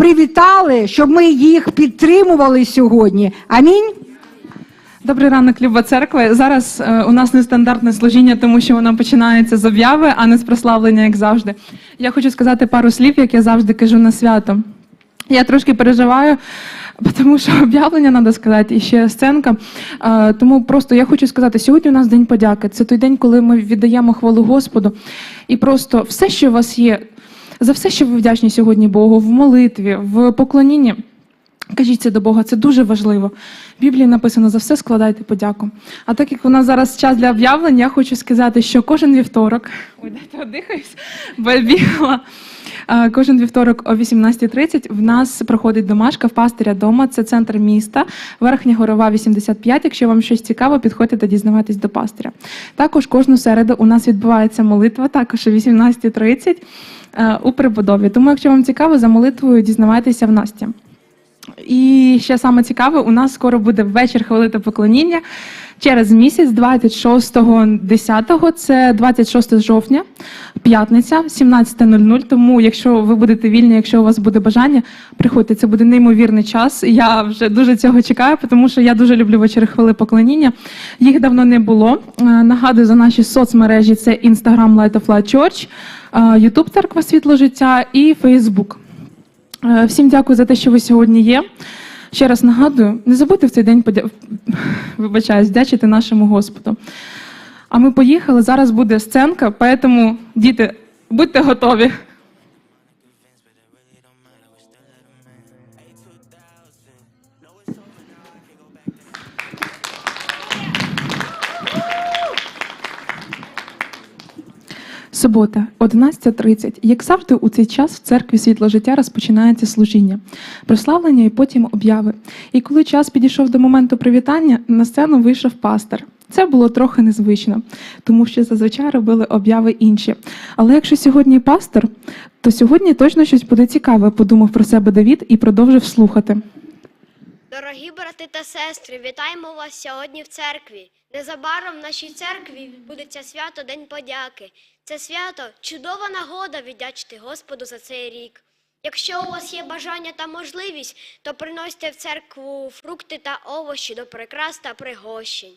привітали, щоб ми їх підтримували сьогодні. Амінь. Добрий ранок, Люба церква. Зараз е, у нас нестандартне служіння, тому що воно починається з обяви, а не з прославлення, як завжди. Я хочу сказати пару слів, як я завжди кажу на свято. Я трошки переживаю, тому що об'явлення треба сказати, і ще сценка. Е, Тому просто я хочу сказати, сьогодні у нас день подяки. Це той день, коли ми віддаємо хвалу Господу. І просто все, що у вас є, за все, що ви вдячні сьогодні Богу, в молитві, в поклонінні. Кажіть це до Бога, це дуже важливо. В Біблії написано за все складайте подяку. А так як у нас зараз час для об'явлення, я хочу сказати, що кожен вівторок, ой, дайте одихаюсь, бо бігала. Кожен вівторок о 18.30 в нас проходить домашка в пастиря дома. Це центр міста, Верхня Горова, 85. Якщо вам щось цікаво, підходьте та дізнавайтесь до пастиря. Також кожну середу у нас відбувається молитва, також о 18.30 е, у прибудові. Тому, якщо вам цікаво, за молитвою дізнавайтеся в Насті. І ще саме цікаве, у нас скоро буде вечір хвалити поклоніння через місяць, 26.10, це 26 жовтня, п'ятниця, 17.00. Тому, якщо ви будете вільні, якщо у вас буде бажання, приходьте. Це буде неймовірний час. Я вже дуже цього чекаю, тому що я дуже люблю вечори хвали поклоніння. Їх давно не було. Е, Нагадую за наші соцмережі: це Instagram Light of Light Church, е, YouTube Церква Світло Життя і Facebook. Е, Всім дякую за те, що ви сьогодні є. Ще раз нагадую, не забудьте в цей день подя... вибачаюсь, дячити нашому Господу. А ми поїхали. Зараз буде сценка, поэтому, діти, будьте готові. Субота, 11.30. Як завжди, у цей час в церкві світло життя розпочинається служіння, прославлення і потім обяви. І коли час підійшов до моменту привітання, на сцену вийшов пастор. Це було трохи незвично, тому що зазвичай робили обяви інші. Але якщо сьогодні пастор, то сьогодні точно щось буде цікаве, подумав про себе Давід і продовжив слухати. Дорогі брати та сестри, вітаємо вас сьогодні в церкві. Незабаром в нашій церкві відбудеться свято День подяки. Це свято чудова нагода віддячити Господу за цей рік. Якщо у вас є бажання та можливість, то приносьте в церкву фрукти та овочі до прикрас та пригощень.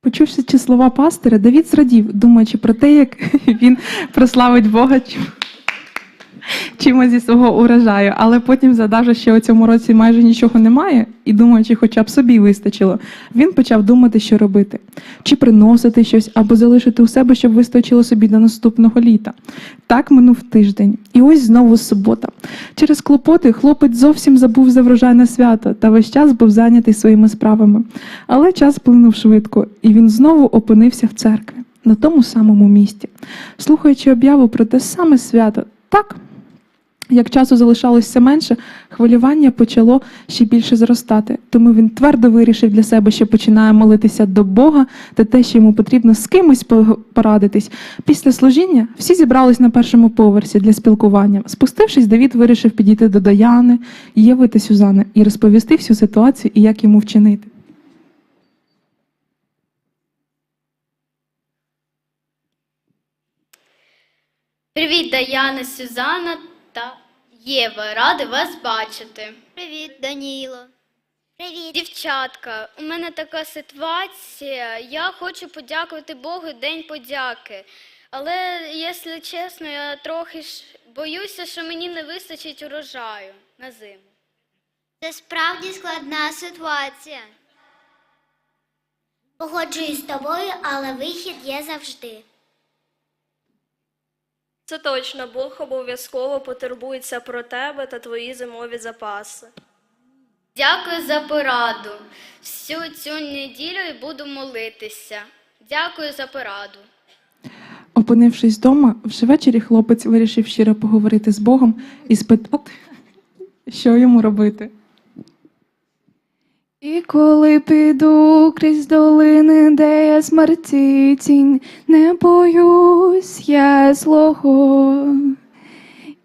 Почувши ці слова пастиря, Давід зрадів, думаючи про те, як він прославить Бога чимось зі свого урожаю. Але потім, задавши, що у цьому році майже нічого немає, і думаючи, хоча б собі вистачило, він почав думати, що робити: чи приносити щось або залишити у себе, щоб вистачило собі до наступного літа. Так минув тиждень, і ось знову субота. Через клопоти хлопець зовсім забув за врожайне свято та весь час був зайнятий своїми справами. Але час плинув швидко, і він знову опинився в церкві на тому самому місці, слухаючи об'яву про те саме свято. Так, як часу залишалось все менше, хвилювання почало ще більше зростати. Тому він твердо вирішив для себе, що починає молитися до Бога та те, що йому потрібно з кимось по- порадитись. Після служіння всі зібрались на першому поверсі для спілкування. Спустившись, Давід вирішив підійти до Даяни, Єви та Сюзани і розповісти всю ситуацію і як йому вчинити. Привіт, Даяна, Сюзанна та Єва. Ради вас бачити. Привіт, Даніло. Привіт. Дівчатка, у мене така ситуація. Я хочу подякувати Богу День подяки. Але, якщо чесно, я трохи ж боюся, що мені не вистачить урожаю на зиму. Це справді складна ситуація. Погоджуюсь з тобою, але вихід є завжди. Це точно, Бог обов'язково потурбується про тебе та твої зимові запаси. Дякую за пораду. Всю цю неділю і буду молитися. Дякую за пораду. Опинившись вдома, вже ввечері хлопець вирішив щиро поговорити з Богом і спитати, що йому робити. І коли піду крізь долини, де є смерті тінь, не боюсь я злого.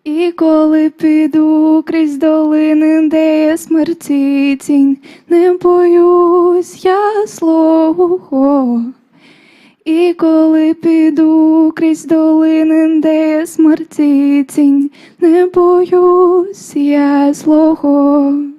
І коли піду крізь долини, де є смерті тінь, не боюсь я злого. І коли піду крізь долини, де є смерті тінь, не боюсь я злого.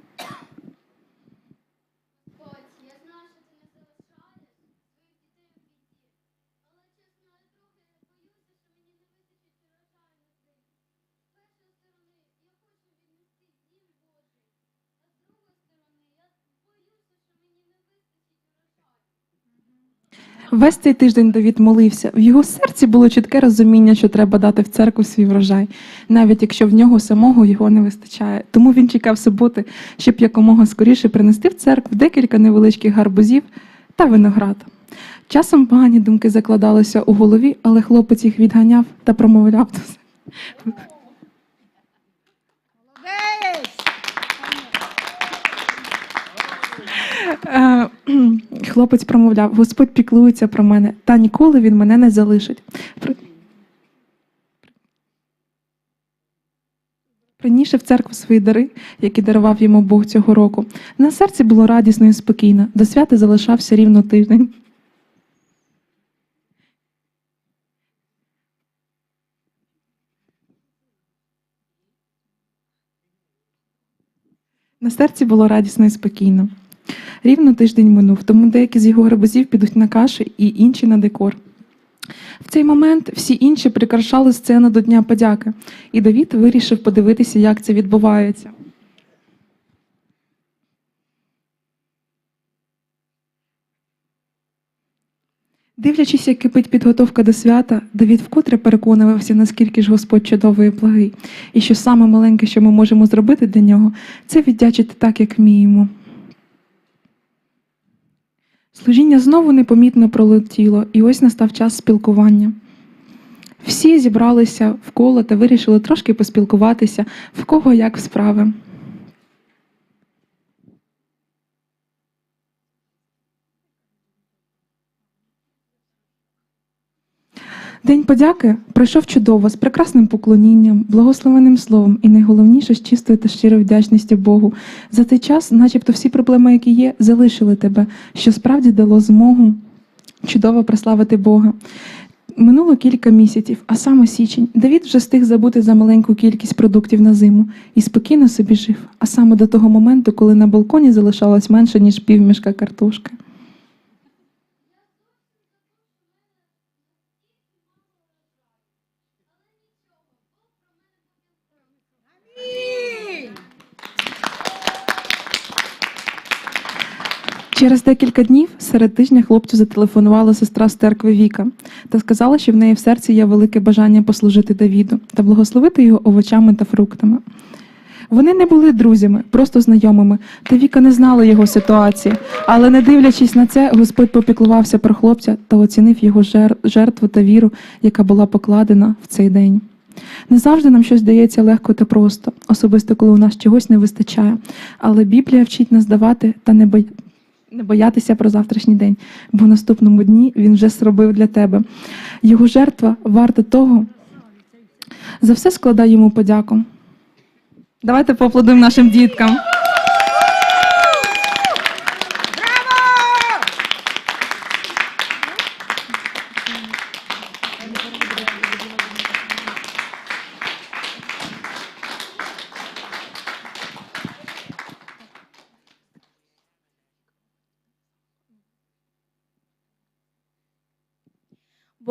Весь цей тиждень Давід молився. В його серці було чітке розуміння, що треба дати в церкву свій врожай, навіть якщо в нього самого його не вистачає. Тому він чекав суботи, щоб якомога скоріше принести в церкву декілька невеличких гарбузів та виноград. Часом погані думки закладалися у голові, але хлопець їх відганяв та промовляв до себе. Е, Хлопець промовляв: Господь піклується про мене, та ніколи він мене не залишить. При- Приніше в церкву свої дари, які дарував йому Бог цього року. На серці було радісно і спокійно. До свята залишався рівно тиждень. На серці було радісно і спокійно. Рівно тиждень минув, тому деякі з його гарбузів підуть на каші і інші на декор. В цей момент всі інші прикрашали сцену до Дня подяки, і Давід вирішив подивитися, як це відбувається. Дивлячись, як кипить підготовка до свята, Давід вкотре переконувався, наскільки ж Господь чудовий і благий, і що саме маленьке, що ми можемо зробити для нього, це віддячити так, як вміємо. Служіння знову непомітно пролетіло, і ось настав час спілкування. Всі зібралися в коло та вирішили трошки поспілкуватися, в кого як справи. День подяки пройшов чудово з прекрасним поклонінням, благословенним словом і найголовніше з чистою та щирою вдячністю Богу. За цей час, начебто, всі проблеми, які є, залишили тебе, що справді дало змогу чудово прославити Бога. Минуло кілька місяців, а саме січень, Давід вже встиг забути за маленьку кількість продуктів на зиму і спокійно собі жив, а саме до того моменту, коли на балконі залишалось менше, ніж півмішка картошки. Через декілька днів серед тижня хлопцю зателефонувала сестра з церкви Віка та сказала, що в неї в серці є велике бажання послужити Давіду та благословити його овочами та фруктами. Вони не були друзями, просто знайомими, та Віка не знала його ситуації. Але не дивлячись на це, Господь попіклувався про хлопця та оцінив його жертву та віру, яка була покладена в цей день. Не завжди нам щось дається легко та просто, особисто коли у нас чогось не вистачає. Але Біблія вчить нас давати та не. Не боятися про завтрашній день, бо в наступному дні він вже зробив для тебе. Його жертва варта того. За все складай йому подяку. Давайте поаплодуємо нашим діткам.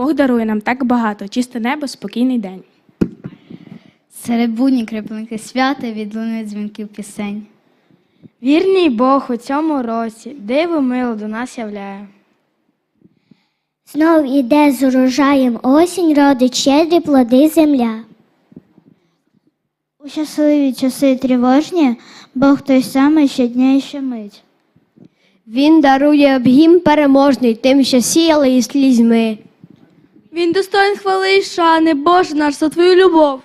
Бог дарує нам так багато, чисте небо, спокійний день. Серед будні кріпленьки свята відлунують дзвінків пісень. Вірний Бог у цьому році диво мило до нас являє. Знов іде з урожаєм осінь, родить щедрі плоди земля. У щасливі часи тривожні Бог той самий щодня і щомить. Він дарує обгім переможний тим, що сіяли із слізьми. Він достоин хвали і шани, Боже наш, за твою любов.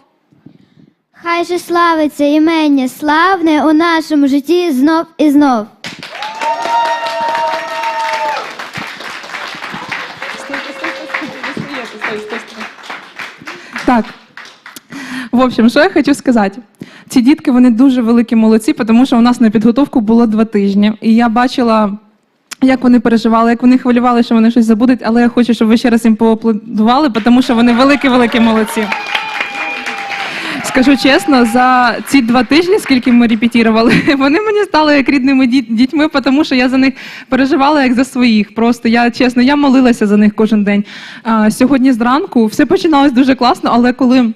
Хай же славиться імення славне у нашому житті знов і знов. Так. В общем, що я хочу сказати? Ці дітки вони дуже великі молодці, тому що у нас на підготовку було два тижні. І я бачила, Як вони переживали, як вони хвилювали, що вони щось забудуть, але я хочу, щоб ви ще раз їм поаплодували, тому що вони великі-великі молодці. Скажу чесно, за ці два тижні, скільки ми репетірували, вони мені стали як рідними дітьми, тому що я за них переживала як за своїх. Просто я чесно, я молилася за них кожен день. Сьогодні зранку все починалось дуже класно, але коли.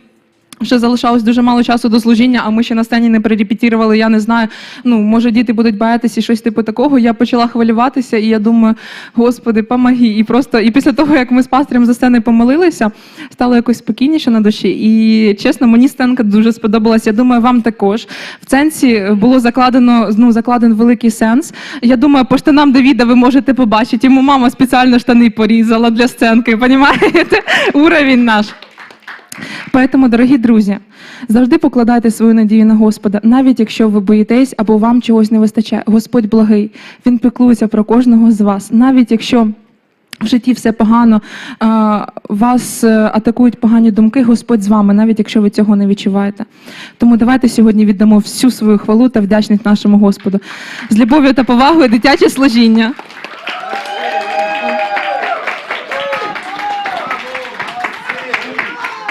Ще залишалось дуже мало часу до служіння, а ми ще на сцені не перерепетірували. Я не знаю. Ну, може, діти будуть боятися і щось типу такого. Я почала хвилюватися, і я думаю, Господи, помоги. І просто і після того, як ми з пастирем за сцени помолилися, стало якось спокійніше на душі. І чесно, мені сценка дуже сподобалась. Я думаю, вам також. В сенсі було закладено ну, закладен великий сенс. Я думаю, по штанам Давіда ви можете побачити. Йому мама спеціально штани порізала для сценки. Понімаєте? Уровень наш. Поэтому, дорогі друзі, завжди покладайте свою надію на Господа, навіть якщо ви боїтесь або вам чогось не вистачає. Господь благий, Він піклується про кожного з вас, навіть якщо. В житті все погано, вас е, атакують погані думки, Господь з вами, навіть якщо ви цього не відчуваєте. Тому давайте сьогодні віддамо всю свою хвалу та вдячність нашому Господу з любов'ю та повагою дитяче служіння.